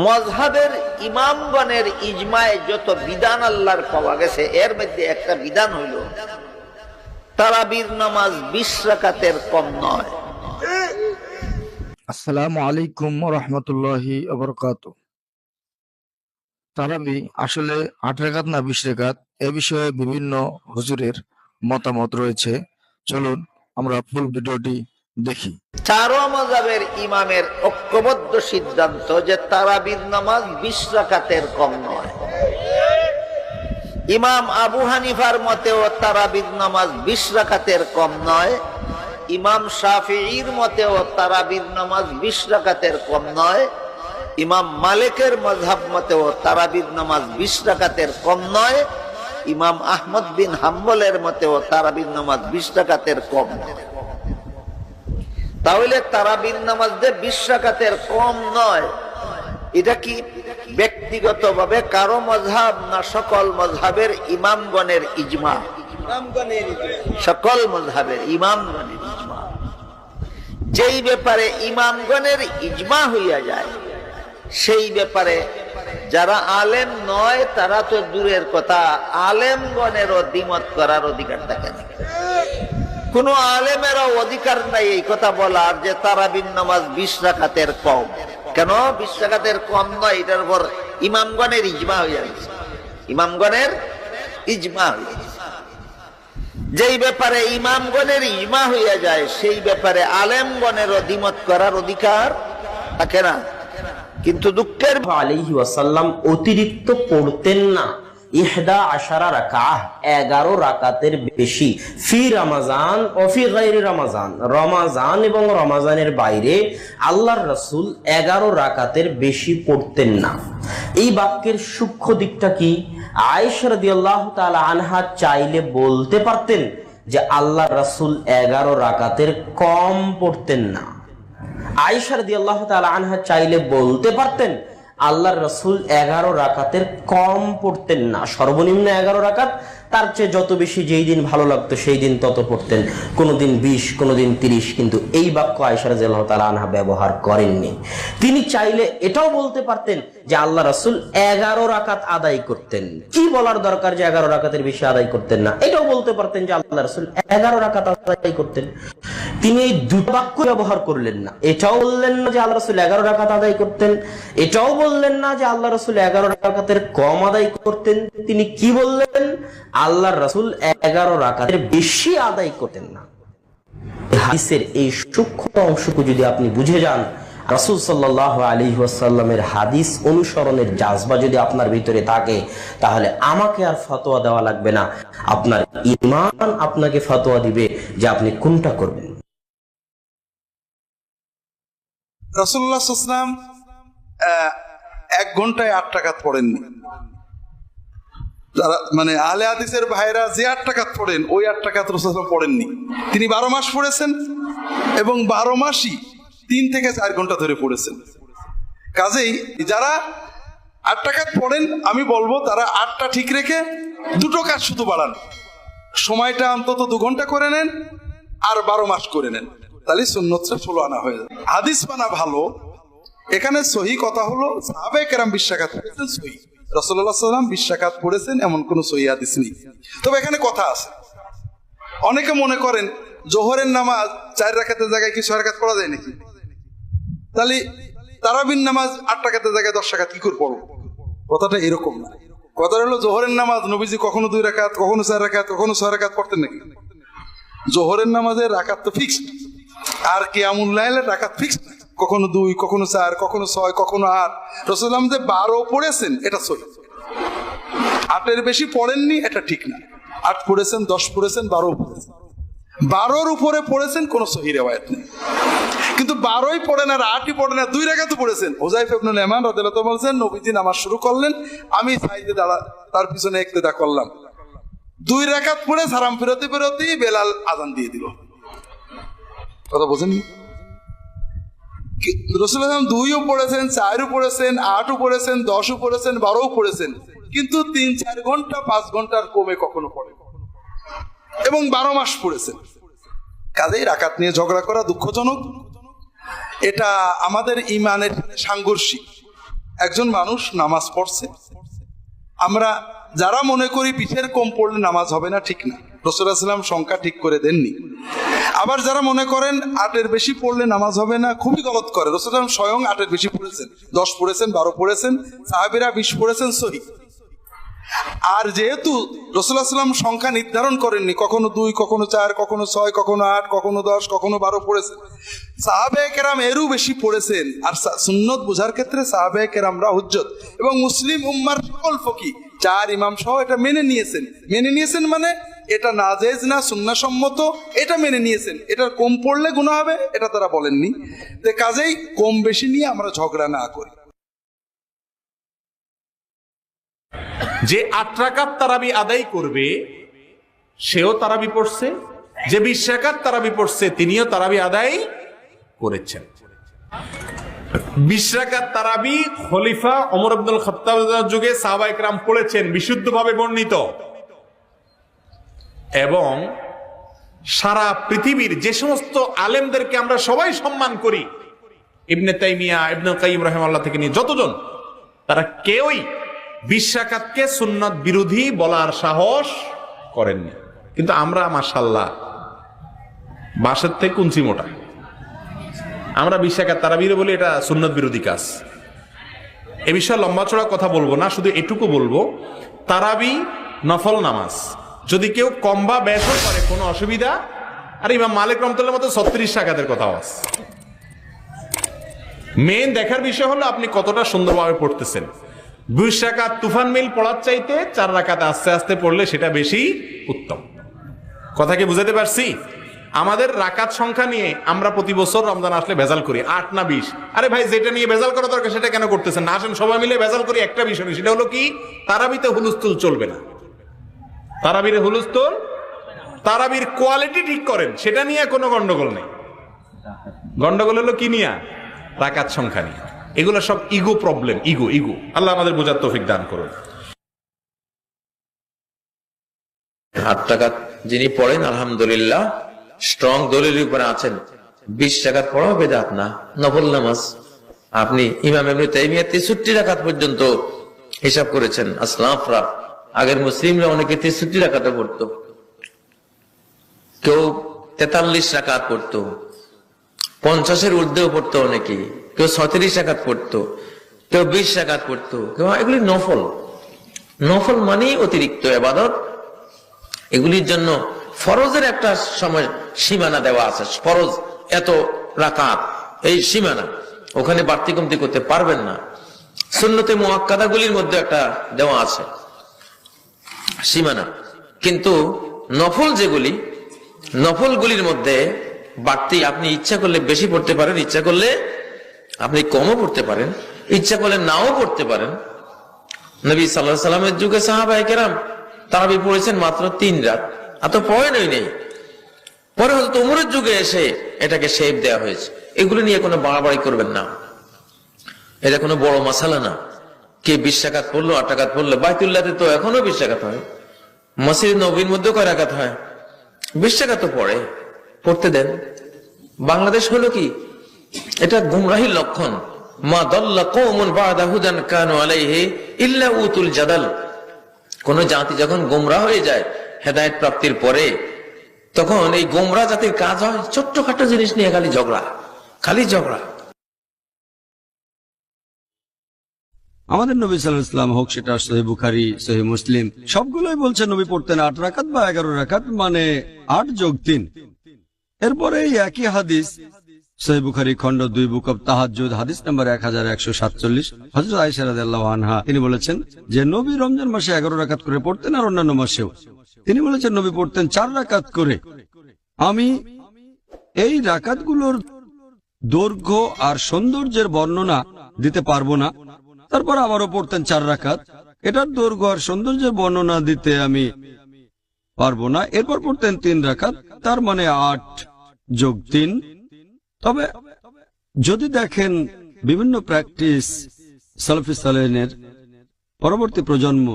মজহাবের ইমামগণের ইজমায় যত বিধান আল্লাহর পাওয়া গেছে, এর মধ্যে একটা বিধান হইল, তারাবির নামাজ বিশ রাকাতের কম নয়। আসসালামু আলাইকুম রহমতুল্লাহি আবরকাত তারাবি আসলে আট রেখাত না বিশ রেখাত এ বিষয়ে বিভিন্ন হুজুরের মতামত রয়েছে। চলুন আমরা ফুল ভিডিওটি দেখি। চারো মজাবের ইমামের ঐক্যবদ্ধ সিদ্ধান্ত যে তারাবির নামাজ বিশ রাকাতের কম নয়। ইমাম আবু হানিফার মতেও তারাবির নামাজ বিশ রাকাতের কম নয়। ইমাম শাফিঈর মতেও তারাবির নামাজ বিশ রাকাতের কম নয়। ইমাম মালিকের মজহাব মতেও তারাবির নামাজ বিশ রাকাতের কম নয়। ইমাম আহমদ বিন হাম্বলের মতেও তারাবির নামাজ বিশ রাকাতের কম নয়। তাহলে তারাবির নামাজ যে বিশ রাকাতের কম নয়, এটা কি ব্যক্তিগতভাবে কারও মজহাব না সকল মজহাবের ইমামগণের ইজমা? সকল মজহাবের ইমামগণের ইজমা। যেই ব্যাপারে ইমামগণের ইজমা হইয়া যায়, সেই ব্যাপারে যারা আলেম নয়, তারা তো দূরের কথা। আলেমগণেরও দ্বিমত করার অধিকার থাকে না। কোন আলেমেরও অধিকার নাই এই কথা বলার যে তারাবিন নামাজ বিশ রাকাতের কম। কেন? বিশ রাকাতের কম নয়, এটার উপর ইমামগণের ইজমা হয়ে গেছে। ইমামগণের ইজমা হয়ে যেই ব্যাপারে ইমামগণের ইজমা হইয়া যায়, সেই ব্যাপারে আলেমগণের দ্বিমত করার অধিকার থাকে না। কিন্তু দুঃখের আলাইহি ওয়াসাল্লাম অতিরিক্ত পড়তেন না। ইহদা আশারা রাকাহ এগারো রাকাতের বেশি। ফি রমাজান অফি গাইরি রমাজান। রমাজান এবং রমাজানের বাইরে আল্লাহর রসুল এগারো রাকাতের বেশি পড়তেন না। এই বাক্যের সূক্ষ্ম দিকটা কি? আয়েশা রাদিয়াল্লাহু তাআলা আনহা চাইলে বলতে পারতেন যে আল্লাহ রসুল এগারো রাকাতের কম পড়তেন না। আয়েশা রাদিয়াল্লাহু তাআলা আনহা চাইলে বলতে পারতেন আল্লাহর রসুল এগারো রাকাতের কম পড়তেন না। সর্বনিম্ন এগারো রাকাত তার চেয়ে যত বেশি যেই দিন ভালো লাগতো, সেই দিন তত পড়তেন। কোনোদিন বিশ, কোনোদিন তিরিশ, কিন্তু এই বাক্য আয়েশা রাদিয়াল্লাহু তাআলা আনহা ব্যবহার করেননি। তিনি চাইলে এটাও বলতে পারতেন যে আল্লাহ রসুল এগারো রাকাত আদায় করতেন। কি বলার দরকার যে এগারো রাকাতের বেশি আদায় করতেন না? এটাও বলতে পারতেন যে আল্লাহ রসুল এগারো রাকাত আদায় করতেন। তিনি এই দুটো বাক্য ব্যবহার করলেন না। এটাও বললেন না যে আল্লাহ রসুল এগারো রাকাত আদায় করতেন। এটাও বললেন না যে আল্লাহ রসুল এগারো রাকাতের কম আদায় করতেন। তিনি কি বললেন? আল্লাহ রসুল এগারো রাকাতের বেশি আদায় করতেন না। হাদিসের এই সূক্ষ্ম অংশটুকু যদি আপনি বুঝে যান, রাসুল সাল্লাহ আলী ওয়াসাল্লামের হাদিস অনুসরণের জাজবা যদি আপনার ভিতরে থাকে, তাহলে আমাকে আর ফতোয়া দেওয়া লাগবে না। আপনার ইমান আপনাকে ফতোয়া দিবে যে আপনি কোনটা করবেন। রসুল্লাহাম এক ঘন্টায় আট টাকা পড়েননি। যারা মানে আলে হাদিসের ভাইরা যে আট টাকা পড়েন, ওই আট টাকা রসুলাম পড়েননি তিনি বারো মাস পড়েছেন এবং বারো মাসই তিন থেকে চার ঘণ্টা ধরে পড়েছেন। কাজেই যারা আট টাকা পড়েন, আমি বলব তারা আটটা ঠিক রেখে দুটো কাজ শুধু বাড়ান। সময়টা অন্তত দু ঘণ্টা করে নেন আর বারো মাস করে নেন। তাহলে সুন্নতটা ষোলো আনা হয়ে যাবে। হাদিস পানা ভালো। এখানে সহি কথা হলো সাহাবে কেরাম বিশ্বাঘাত সহি। রসল্লাহ সাল্লাম বিশ্বাঘাত পড়েছেন, এমন কোন সহি হাদিস নেই। তবে এখানে কথা আছে। অনেকে মনে করেন, জোহরের নামাজ চার রাখাতের জায়গায় কি ছয় রাখাত পড়া যায় নাকি? তাহলে তারাবিন নামাজ আট টাকাতের জায়গায় দশ টাকাত কি করে পড়ব? কথাটা এরকম না। কথাটা হলো, জোহরের নামাজ নবীজি কখনো দুই রাখাত কখনো চার রাখাত কখনো ছয় রাখাত পড়তেন নাকি? জোহরের নামাজের রাখাত তো ফিক্সড আর কে কিয়ামুল্লাহের রাখাত ফিক্সড কখনো দুই, কখনো চার, কখনো ছয়, কখনো আট। রসুলাম যে বারো পড়েছেন, এটা সহি আটের বেশি পড়েননি, এটা ঠিক না। আট পড়েছেন, দশ পড়েছেন, বারো পড়েছেন। বারোর উপরে পড়েছেন, কোনো সহি রেওয়ায়ত নেই। কিন্তু বারোই পড়েন আর আটই পড়ে না দুই রেখা তো পড়েছেন ওজাইফ ইবনুল এমান তাআলা বলছেন, নবীজি নামাজ শুরু করলেন, আমি সাইডে দাঁড়া, তার পিছনে একতেদা করলাম। দুই রেখাত পড়ে সারাম ফেরতি ফেরতি বেলাল আজান দিয়ে দিল। কথা বোঝেন রসুল দুইও পড়েছেন, চারও পড়েছেন, আটও পড়েছেন, দশও পড়েছেন, বারোও পড়েছেন। কিন্তু তিন, চার ঘণ্টা, পাঁচ ঘণ্টার কমে কখনো পড়ে। এবং বারো মাস পড়েছেন। কাজেই রাকাত নিয়ে ঝগড়া করা দুঃখজনক। এটা আমাদের ইমানের সাংঘর্ষিক। একজন মানুষ নামাজ পড়ছে। আমরা যারা মনে করি পিঠের কম পড়লে নামাজ হবে না, ঠিক না। রসুলাম সংখ্যা ঠিক করে দেননি। আবার যারা মনে করেন আটের বেশি পড়লে নামাজ হবে না, খুবই গলত করে। রসুলাম স্বয়ং আটের বেশি পড়েছেন। দশ পড়েছেন, বারো পড়েছেন, সাহাবিরা বিশ পড়েছেন, সহি। আর যেহেতু রসুল্লাহ সাল্লাম সংখ্যা নির্ধারণ করেননি, কখনো দুই, কখনো চার, কখনো ছয়, কখনো আট, কখনো দশ, কখনো বারো পড়েছেন। সাহাবে কেরাম এরও বেশি পড়েছেন। আর সুন্নত বোঝার ক্ষেত্রে সাহাবে কেরামরা হুজ্জত। এবং মুসলিম উম্মার সকল ফকি চার ইমাম সহ এটা মেনে নিয়েছেন। মেনে নিয়েছেন মানে এটা নাজেজ না সুন্নাসম্মত, এটা মেনে নিয়েছেন। এটার কম পড়লে গুণা হবে, এটা তারা বলেননি। তো কাজেই কম বেশি নিয়ে আমরা ঝগড়া না করি। যে আট রাকাত তারাবি আদায় করবে, সেও তারাবি পড়ছে। যে বিশ রাকাত তারাবি পড়ছে, তিনিও তারাবি আদায় করেছেন। বিশ রাকাত তারাবি খলিফা অমর আব্দুল খত্তাব যুগে সাহাবায়ে কেরাম পড়েছেন, বিশুদ্ধভাবে বর্ণিত। এবং সারা পৃথিবীর যে সমস্ত আলেমদেরকে আমরা সবাই সম্মান করি, ইবনে তাইমিয়া, ইবনে কাইম রহমাল্লাহ থেকে নিয়ে যতজন, তারা কেউই বিশ্বাকাতকে সুন্নত বিরোধী বলার সাহস করেননি। কিন্তু আমরা মাসাল্লাহ বাসের থেকে কুঞ্চি মোটা। আমরা বিশ্বাকাত তারা বিরো বলি, এটা সুন্নত বিরোধী কাজ। এ বিষয়ে লম্বা চড়া কথা বলব না, শুধু এটুকু বলব, তারাবি নফল নামাজ। যদি কেউ কম বা বেশও করে, কোনো অসুবিধা? আর ইমাম মালিক রহমতুল্লাহ মতো ছত্রিশ টাকাদের কথা আছে। মেন দেখার বিষয় হলো, আপনি কতটা সুন্দরভাবে পড়তেছেন। বিশ রাকাত তুফান মিল পড়ার চাইতে চার রাকাত আস্তে আস্তে পড়লে সেটা বেশি উত্তম। কথা কি বুঝাতে পারছি? আমাদের রাকাত সংখ্যা নিয়ে আমরা প্রতি বছর রমজান আসলে ভেজাল করি, আট না বিশ। আরে ভাই, যেটা নিয়ে ভেজাল করা দরকার সেটা কেন করতেছেন? না আসেন, সবাই মিলে ভেজাল করি একটা বিষয় সেটা হলো কি, তারাবিতে হুলুস্থুল চলবে না। তারাবিরে হুলুস্থুল? তারাবির কোয়ালিটি ঠিক করেন, সেটা নিয়ে কোনো গন্ডগোল নেই। গন্ডগোল হলো কি নিয়া? রাকাত সংখ্যা নিয়ে। এগুলো সব ইগো প্রবলেম ইগো ইগো আল্লাহ আমাদের বোঝার তৌফিক দান করুন। আট টাকা যিনি পড়েন, আলহামদুলিল্লাহ। স্ট্রং দলিলের উপরে আছেন। বিশ টাকার পড়াও বেদাত না, নফল নামাজ। আপনি ইমাম তাইমিয়া তেষট্টি রাকাত পর্যন্ত হিসাব করেছেন আসলাফরা আগের মুসলিমরা অনেকে তেষট্টি রাকাতে পড়তো। কেউ তেতাল্লিশ রাকাত পড়তো, পঞ্চাশের ঊর্ধ্বেও পড়তো অনেকে, কেউ ছত্রিশ রাকাত পড়তো, কেউ বিশ রাকাত পড়তো, কেউ এগুলি নফল। নফল মানেই অতিরিক্ত এবাদত। এগুলির জন্য ফরজের একটা সময় সীমানা দেওয়া আছে। ফরজ এত রাকাত, এই সীমানা। ওখানে বাড়তি কমতি করতে পারবেন না। সুন্নতে মোয়াক্কাদাগুলির মধ্যে একটা দেওয়া আছে। সীমানা। কিন্তু নফল যেগুলি, নফলগুলির মধ্যে বাড়তি আপনি ইচ্ছা করলে বেশি পড়তে পারেন, ইচ্ছা করলে আপনি কমও পড়তে পারেন, ইচ্ছা করলে নাও পড়তে পারেন। নবী সাল্লাহ সাল্লামের যুগে সাহাবাই কেরাম তারাবি পড়েছেন মাত্র তিন রাত। আর তো পয়েন্টই নেই। পরে হয়তো উমরের যুগে এসে এটাকে শেপ দেওয়া হয়েছে। এগুলো নিয়ে কোনো বাড়াবাড়ি করবেন না। এটা কোনো বড় মশালা না। কে বিশ টাকাত পড়ল, আট পড়ল বাইতুল্লাতে তো এখনও বিশ টাকাত হয়। মসজিদ নবীর মধ্যেও কয় রাকাত হয়? বিশ টাকা তো পড়ে। পড়তে দেন। বাংলাদেশ হলো কি? এটা গুমরাহির লক্ষণ। মা দল্লা কৌমুন বাদা হুদান কানু আলাইহি ইল্লা উতুল জাদাল। কোন জাতি যখন গোমরা হয়ে যায় হেদায়ত প্রাপ্তির পরে তখন এই গোমরা জাতির কাজ হয় ছোট্টখাটো জিনিস নিয়ে খালি ঝগড়া খালি ঝগড়া। আমাদের নবী সাল্লাহ ইসলাম হোক সেটা সহি বুখারি, সহি মুসলিম, সবগুলোই বলছে নবী পড়তেন আট রাকাত বা এগারো রাকাত মানে আট যোগ তিন। এরপরে এই একই হাদিস, সহি বুখারি খন্ড দুই বুক অব তাহাজুদ হাদিস নাম্বার এক হাজার একশো সাতচল্লিশ হজরত আইসারাদ আনহা, তিনি বলেছেন যে নবী রমজান মাসে এগারো রাকাত করে পড়তেন আর অন্যান্য মাসেও। তিনি বলেছেন, নবী পড়তেন চার রাকাত করে। আমি এই রাকাতগুলোর দৈর্ঘ্য আর সৌন্দর্যের বর্ণনা দিতে পারব না। তারপর আবারও পড়তেন চার রাকাত। এটার দৈর্ঘ্য আর সৌন্দর্যের বর্ণনা দিতে আমি পারব না। এরপর পড়তেন তিন রাকাত, তার মানে আট যোগ তিন। তবে যদি দেখেন বিভিন্ন প্র্যাকটিস সালফি সালেনের পরবর্তী প্রজন্ম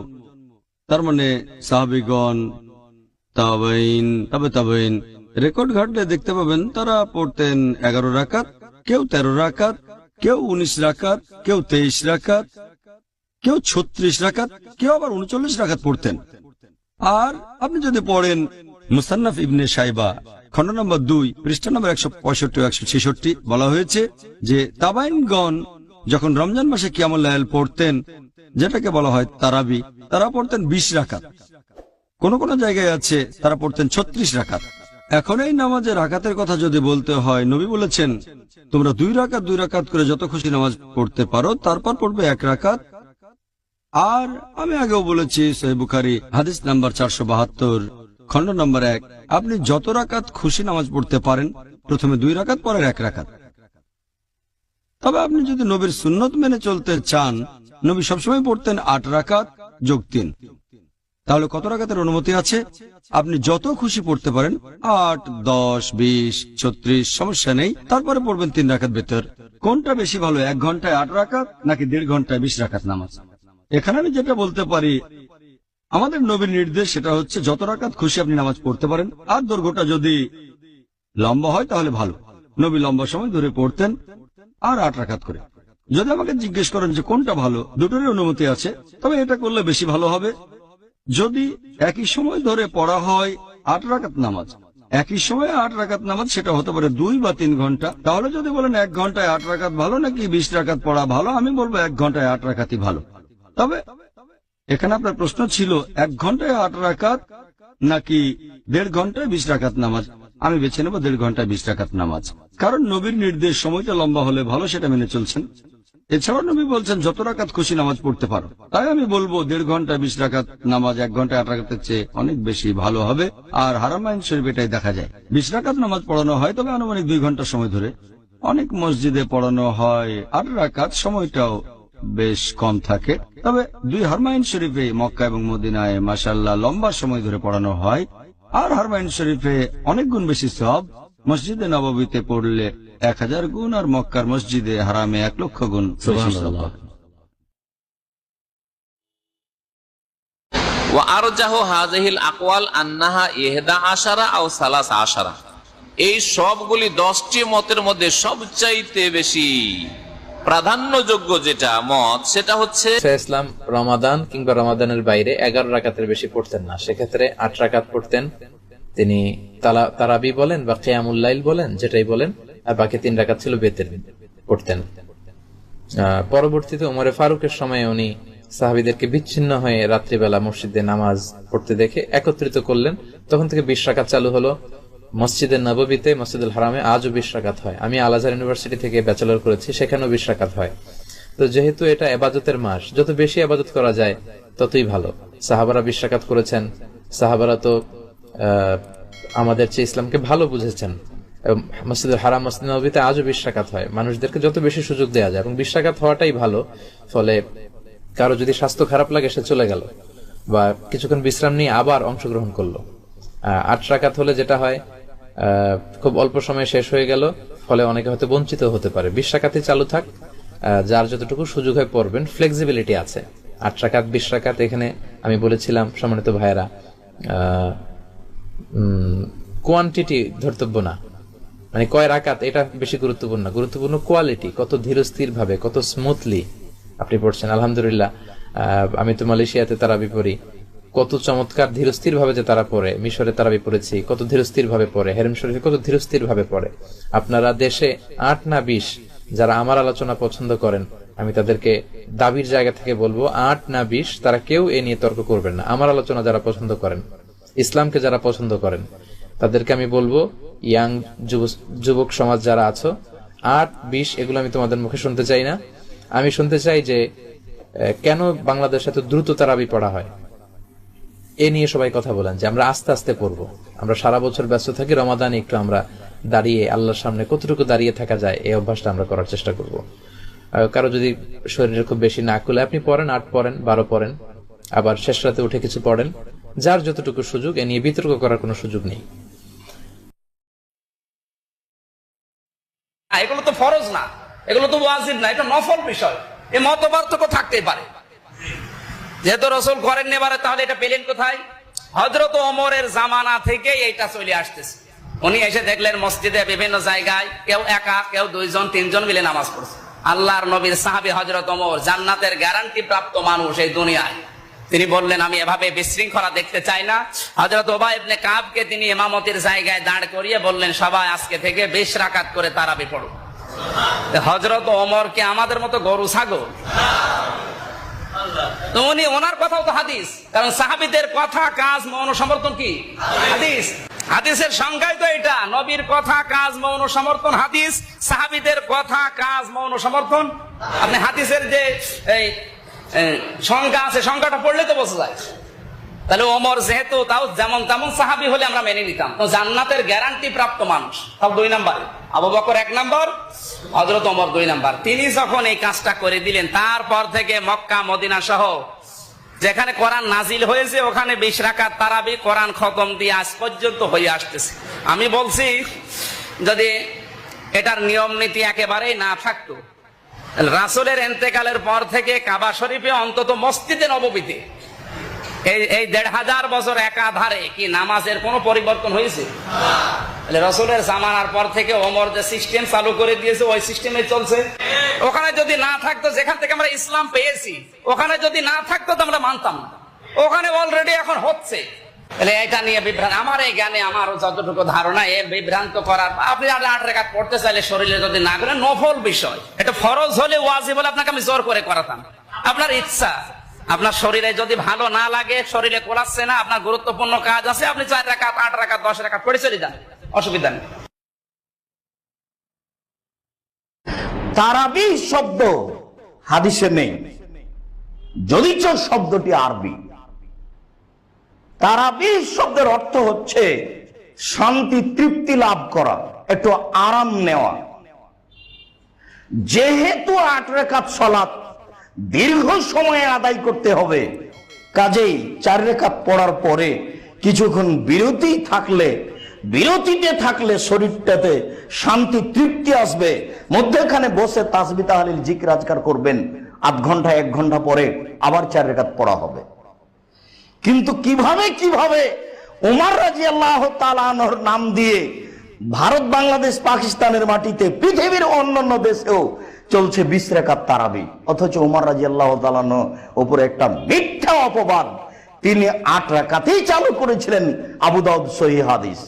তার মানে সাহাবিগণ তাবাইন তবে তাবাইন রেকর্ড ঘাটলে দেখতে পাবেন তারা পড়তেন এগারো রাকাত, কেউ তেরো রাকাত, কেউ উনিশ রাকাত, কেউ তেইশ রাকাত, কেউ ছত্রিশ রাকাত, কেউ আবার উনচল্লিশ রাকাত পড়তেন। আর আপনি যদি পড়েন মুসান্নাফ ইবনে সাইবা খন্ড নম্বর দুই, পৃষ্ঠা নম্বর একশো পঁয়ষট্টি একশো ছেষট্টি, বলা হয়েছে যে তাবাইনগণ যখন রমজান মাসে কিয়ামুল লাইল পড়তেন যেটাকে বলা হয় তারাবি, তারা পড়তেন বিশ রাকাত। কোন কোন জায়গায় আছে তারা পড়তেন ছত্রিশ রাকাত। এখন এই নামাজের রাকাতের কথা যদি বলতে হয়, নবী বলেছেন, তোমরা দুই রাকাত দুই রাকাত করে যত খুশি নামাজ পড়তে পারো, তারপর পড়বে এক রাকাত। আর আমি আগেও বলেছি, সহি বুখারি, হাদিস নাম্বার চারশো বাহাত্তর খন্ড নম্বর এক, আপনি যত রাকাত খুশি নামাজ পড়তে পারেন, প্রথমে দুই রাকাত, পরের এক রাকাত। তবে আপনি যদি নবীর সুন্নত মেনে চলতে চান নবী সবসময় পড়তেন আট রাকাত যোগ তিন। তাহলে কত রাকাতের অনুমতি আছে? আপনি যত খুশি পড়তে পারেন, আট, দশ, বিশ, ছত্রিশ, সমস্যা নেই। তারপরে পড়বেন তিন রাকাত ভেতর। কোনটা বেশি ভালো, এক ঘন্টায় আট রাকাত নাকি দেড় ঘন্টায় বিশ রাকাত নামাজ? এখানে আমি যেটা বলতে পারি, আমাদের নবীর নির্দেশ সেটা হচ্ছে যত রাকাত খুশি আপনি নামাজ পড়তে পারেন, আর দৈর্ঘ্যটা যদি লম্বা হয় তাহলে ভালো। নবী লম্বা সময় ধরে পড়তেন, আর আট রাকাত করে। যদি আমাকে জিজ্ঞেস করেন যে কোনটা ভালো, দুটোরই অনুমতি আছে, তবে এটা করলে বেশি ভালো হবে। যদি একই সময় ধরে পড়া হয় আট রাকাত নামাজ, একই সময়ে আট রাকাত নামাজ, সেটা হতে পারে দুই বা তিন ঘণ্টা, তাহলে যদি বলেন এক ঘন্টায় আট রাকাত ভালো নাকি বিশ রাকাত পড়া ভালো, আমি বলব এক ঘন্টায় আট রাকাতই ভালো। তবে এখানে আপনার প্রশ্ন ছিল, এক ঘন্টায় আট রাকাত নাকি দেড় ঘন্টায় বিশ রাকাত নামাজ? আমি বেছে নেব দেড় ঘন্টায় বিশ রাকাত নামাজ। কারণ নবীর নির্দেশ সময়টা লম্বা হলে ভালো, সেটা মেনে চলছেন। এছাড়াও নবী বলছেন, যত রাকাত খুশি নামাজ পড়তে পারো। তাই আমি বলব, দেড় ঘণ্টা বিশ রাকাত নামাজ, এক ঘণ্টা আট রাকাতের চেয়ে অনেক বেশি ভালো হবে। আর হারামাইন শরীফ এটাই দেখা যায়। বিশ রাকাত নামাজ পড়ানো হয়, তবে আনুমানিক দুই ঘণ্টা সময় ধরে অনেক মসজিদে পড়ানো হয়। আট রাকাত সময়টাও বেশ কম থাকে। তবে দুই হারমাইন শরীফে মক্কা এবং মদিনায় মাসাল্লাহ লম্বা সময় ধরে পড়ানো হয়। আর হারমাইন শরীফে অনেক গুণ বেশি সব মসজিদে নববীতে পড়লে এক হাজার গুণ আর মক্কার মসজিদে হারামে এক লক্ষ গুণ। এই সবগুলি দশটি মতের মধ্যে সবচাইতে বেশি প্রাধান্যযোগ্য যেটা মত সেটা হচ্ছে ইসলাম রমাদান কিংবা রমাদানের বাইরে এগারো রাকাতের বেশি পড়তেন না। সেক্ষেত্রে আট রাকাত পড়তেন। তিনি তালা তারাবি বলেন বা কেয়ামুল্লাইল বলেন যেটাই বলেন। আর বাকি তিন রাকাত ছিল বেতের আহ, পরবর্তীতে উমরে ফারুকের সময় উনি সাহাবিদেরকে বিচ্ছিন্ন হয়ে রাত্রিবেলা মসজিদে নামাজ পড়তে দেখে একত্রিত করলেন। তখন থেকে বিশ রাকাত চালু হলো। মসজিদের নববীতে মসজিদুল হারামে আজও বিশ রাকাত হয়। আমি আলাজার ইউনিভার্সিটি থেকে ব্যাচেলর করেছি সেখানেও বিশ রাকাত হয়। তো যেহেতু এটা এবাদতের মাস যত বেশি আবাদত করা যায় ততই ভালো। সাহাবারা বিশ রাকাত করেছেন। সাহাবারা তো আমাদের চেয়ে ইসলামকে ভালো বুঝেছেন। মসজিদুল হারাম মসজিদ নবীতে আজও বিশ রাকাত হয়। মানুষদেরকে যত বেশি সুযোগ দেওয়া যায়, এবং বিশ রাকাত হওয়াটাই ভালো, ফলে কারও যদি স্বাস্থ্য খারাপ লাগে, সে চলে গেল। বা কিছুক্ষণ বিশ্রাম নিয়ে আবার অংশগ্রহণ করল। আট রাকাত হলে যেটা হয় খুব অল্প সময়ে শেষ হয়ে গেল, ফলে অনেকে হয়তো বঞ্চিত হতে পারে। বিশ রাকাতই চালু থাক যার যতটুকু সুযোগ হয় পড়বেন ফ্লেক্সিবিলিটি আছে। আট রাকাত, বিশ রাকাত এখানে আমি বলেছিলাম, সম্মানিত ভাইয়েরা কোয়ান্টিটি ধর্তব্য না। মানে কয় রাকাত এটা বেশি গুরুত্বপূর্ণ। গুরুত্বপূর্ণ কোয়ালিটি কত ধীরস্থির ভাবে কত স্মুথলি আপনি পড়ছেন। আলহামদুলিল্লাহ আমি তো মালয়েশিয়াতে তারা পড়ি। কত চমৎকার ধীরস্থির ভাবে যে তারা পড়ে, মিশরে তারা পড়েছি, কত ধীরস্থির ভাবে পড়ে, হেরেম শরীফে কত ধীরস্থির ভাবে পড়ে। আপনারা দেশে আট না বিশ যারা আমার আলোচনা পছন্দ করেন, আমি তাদেরকে দাবির জায়গা থেকে বলব, আট না বিশ তারা কেউ এ নিয়ে তর্ক করবেন না। আমার আলোচনা যারা পছন্দ করেন, ইসলামকে যারা পছন্দ করেন তাদেরকে আমি বলব ইয়াং যুবক সমাজ যারা আছো, আট, বিশ, এগুলো আমি তোমাদের মুখে শুনতে চাই না। আমি শুনতে চাই যে কেন বাংলাদেশ এত দ্রুত তারাবি পড়া হয়? এ নিয়ে সবাই কথা বলেন যে, আমরা আস্তে আস্তে পড়ব। আমরা সারা বছর ব্যস্ত থাকি, রমাদান একটু আমরা দাঁড়িয়ে, আল্লাহর সামনে কতটুকু দাঁড়িয়ে থাকা যায় এই অভ্যাসটা আমরা করার চেষ্টা করব। কারও যদি শরীরের খুব বেশি না কুলে আপনি পড়েন, আট পড়েন, বারো পড়েন, আবার শেষ রাতে উঠে কিছু পড়েন, যার যতটুকু সুযোগ, এ নিয়ে বিতর্ক করার কোনো সুযোগ নেই। এগুলো তো ফরজ না। এগুলো তো ওয়াজিব না, এটা নফল বিষয়। এ মত পার্থক্য থাকতেই পারে। যেহেতু রসুল করেন এবারে, তাহলে এটা পেলেন কোথায়? হজরত ওমরের জামানা থেকে এইটা চলে আসতেছে। উনি এসে দেখলেন মসজিদে বিভিন্ন জায়গায় কেউ একা, কেউ দুইজন, তিনজন মিলে নামাজ পড়ছে। আল্লাহর নবীর সাহাবী হজরত ওমর জান্নাতের গ্যারান্টি প্রাপ্ত মানুষ এই দুনিয়ায়। তিনি বললেন, আমি এভাবে বিশৃঙ্খলা দেখতে চাই না। হজরত ওবা ইবনে কাবকে তিনি ইমামতির জায়গায় দাঁড় করিয়ে বললেন, সবাই আজকে থেকে বেশ রাকাত করে তারাবি পড়ো। হজরত ওমর কে আমাদের মতো গরু ছাগল? উনি, ওনার কথাও তো হাদিস। কারণ সাহাবিদের কথা, কাজ, মৌন সমর্থন কি? হাদিস। হাদিসের সংজ্ঞাই তো এটা। নবীর কথা, কাজ, মৌন সমর্থন, হাদিস। সাহাবিদের কথা, কাজ, মৌন সমর্থন। আপনি হাদিসের যে এই সংজ্ঞা আছে সংজ্ঞাটা পড়লে তো বোঝা যায়। তাহলে ওমর যেহেতু তাও যেমন তেমন সাহাবি হলে আমরা মেনে নিতাম। তো জান্নাতের গ্যারান্টি প্রাপ্ত মানুষ। সব দুই নাম্বার। আবু বকর এক নাম্বার হজরত ওমর দুই নাম্বার। তিনি যখন এই কাজটা করে দিলেন, তারপর থেকে মক্কা, মদিনা সহ, যেখানে কোরআন নাজিল হয়েছে, ওখানে বিশ রাকাত তারাবি কোরআন খতম দিয়ে আজ পর্যন্ত হয়ে আসতেছে। আমি বলছি, যদি এটার নিয়ম নীতি একেবারেই না থাকতো রাসুলের এন্তেকালের পর থেকে কাবা শরীফে অন্তত মসজিদে নববীতে। এই এই দেড় হাজার বছর একাধারে কি নামাজের কোনো পরিবর্তন হয়েছে? রসুলের জামানার পর থেকে ওমর যে সিস্টেম চালু করে দিয়েছে, ওই সিস্টেমে চলছে। ওখানে যদি না থাকতো, যেখান থেকে আমরা ইসলাম পেয়েছি, ওখানে যদি না থাকতো তো আমরা মানতাম ওখানে অলরেডি এখন হচ্ছে। তাহলে এটা নিয়ে বিভ্রান্ত। আমার এই জ্ঞানে আমার যতটুকু ধারণা বিভ্রান্ত করার আপনি আট রেখা পড়তে চাইলে শরীরে যদি না নফল বিষয়। এটা ফরজ হলে ওয়াজি বলে আপনাকে আমি জোর করে করাতাম। আপনার ইচ্ছা, আপনার শরীরে যদি ভালো না লাগে, শরীরে না, আপনার গুরুত্বপূর্ণ কাজ আছে, আপনি চার রাকাত আট রাকাত দশ রাকাত পড়ে চলে যান। অসুবিধা নেই। তারাবি শব্দ হাদিসে নেই। যদি যদিচ শব্দটি আরবি তারাবি শব্দের অর্থ হচ্ছে শান্তি, তৃপ্তি লাভ করা, একটু আরাম নেওয়া। যেহেতু আট রেখাত সলাৎ দীর্ঘ সময়ে আদায় করতে হবে, কাজেই চার রেখাত পড়ার পরে কিছুক্ষণ বিরতি থাকলে, বিরতিতে থাকলে শরীরটাতে শান্তি, তৃপ্তি আসবে। মধ্যেখানে বসে তাসবি তাহালিল জিক রাজকার করবেন। আধ ঘণ্টা, এক ঘণ্টা পরে আবার চার রেখাত পড়া হবে। কিন্তু কীভাবে কীভাবে? উমার রাজি আল্লাহ তালানহর নাম দিয়ে ভারত, বাংলাদেশ, পাকিস্তানের মাটিতে পৃথিবীর অন্যান্য দেশেও চলছে বিশ রেখাত তারাবি। অথচ উমার রাজি আল্লাহ তালান ওপরে একটা মিথ্যা অপবাদ। তিনি আট রাকাতেই চালু করেছিলেন আবু দাউদ সহি হাদিস।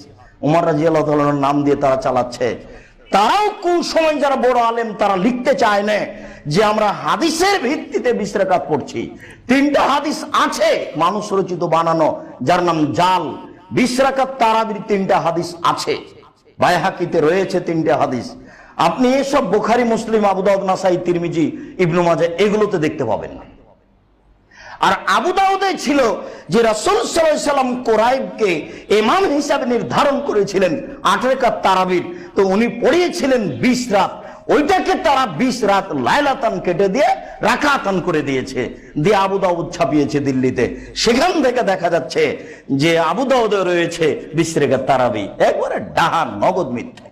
উমার রাজি আল্লাহ তালানোর নাম দিয়ে তারা চালাচ্ছে। তারাও কোন সময় যারা বড় আলেম, তারা লিখতে চায় না যে আমরা হাদিসের ভিত্তিতে বিশ্রাকাত পড়ছি। তিনটা হাদিস আছে মানুষ রচিত বানানো, যার নাম জাল। বিশ্রাকাত তারাবির তিনটা হাদিস আছে। বাইহাকিতে রয়েছে তিনটা হাদিস। আপনি এসব বুখারি, মুসলিম, আবুদাউদ, নাসাই, তিরমিজি, ইবনু এগুলোতে দেখতে পাবেন। না আর আবু দাউদে ছিল যে রাসূল সাল্লাম কোরাইবকে ইমাম হিসাবে নির্ধারণ করেছিলেন আট রাকাত তারাবির। তো উনি পড়িয়েছিলেন 20 রাত। ওইটাকে তারা 20 রাত লাইলাতান কেটে দিয়ে রাকাতান করে দিয়েছে। দিয়ে আবু দাউদ ছাপিয়েছে দিল্লিতে। সেখান থেকে দেখা যাচ্ছে যে আবু দাউদে রয়েছে 20 রাকাত তারাবি। একবারে ডাহান, নগদ মিথ্যা।